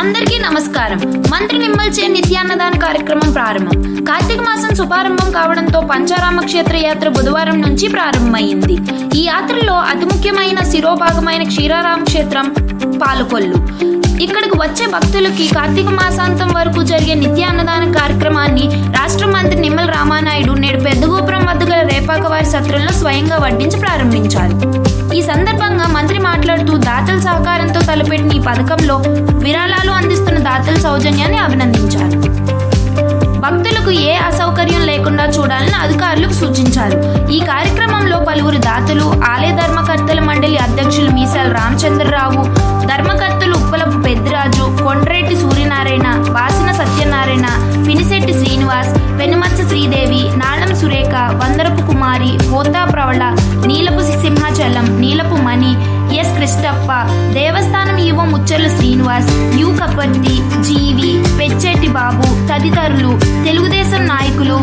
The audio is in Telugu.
అందరికీ నమస్కారం. మంత్రి నిమ్మల్చే నిత్యాన్నదాన కార్యక్రమం ప్రారంభం. కార్తీక మాసం శుభారంభం కావడంతో పంచారామ క్షేత్ర యాత్ర బుధవారం నుంచి ప్రారంభమైంది. ఈ యాత్రలో అతి ముఖ్యమైన శిరోభాగమైన క్షీరారామ క్షేత్రం పాలకొల్లు. ఇక్కడికి వచ్చే భక్తులకి కార్తీక మాసాంతం వరకు జరిగే నిత్యాన్నదాన కార్యక్రమాన్ని రాష్ట్ర మంత్రి నిమ్మల రామానాయుడు నేడు పెద్దగోపురం వద్ద గల రేపాక వారి సత్రంలో స్వయంగా వడ్డించి ప్రారంభించారు. ఈ సందర్భంగా మంత్రి మాట్లాడుతూ దాతల సహకారంతో తలపెట్టిన ఈ పథకంలో విరాళాలు అందిస్తున్న దాతల సౌజన్యాన్ని అభినందించారు. భక్తులకు ఏ అసౌకర్యం లేకుండా చూడాలని అధికారులకు సూచించారు. ఈ కార్యక్రమంలో పలువురు దాతలు ఆలయ ధర్మకర్తల మండలి అధ్యక్షులు మీసాల రామచంద్రరావు ధర్మకర్తలు ఉప్పలపు పెద్దిరాజు కొండ్రెడ్డి సూర్యనారాయణ వాసిన సత్యనారాయణ పినిశెట్టి శ్రీనివాస్ పెనుమత్స శ్రీదేవి నాళం సురేఖ వందరపు కుమారి హోతా ప్రవళ నీలపు సింహాచలం నీలపు మణి ఎస్ కృష్ణప్ప దేవస్థానం యువ ముచ్చర్ల శ్రీనివాస్ యు కపర్తి జీవి పెచ్చెట్టి బాబు తదితరులు తెలుగుదేశం నాయకులు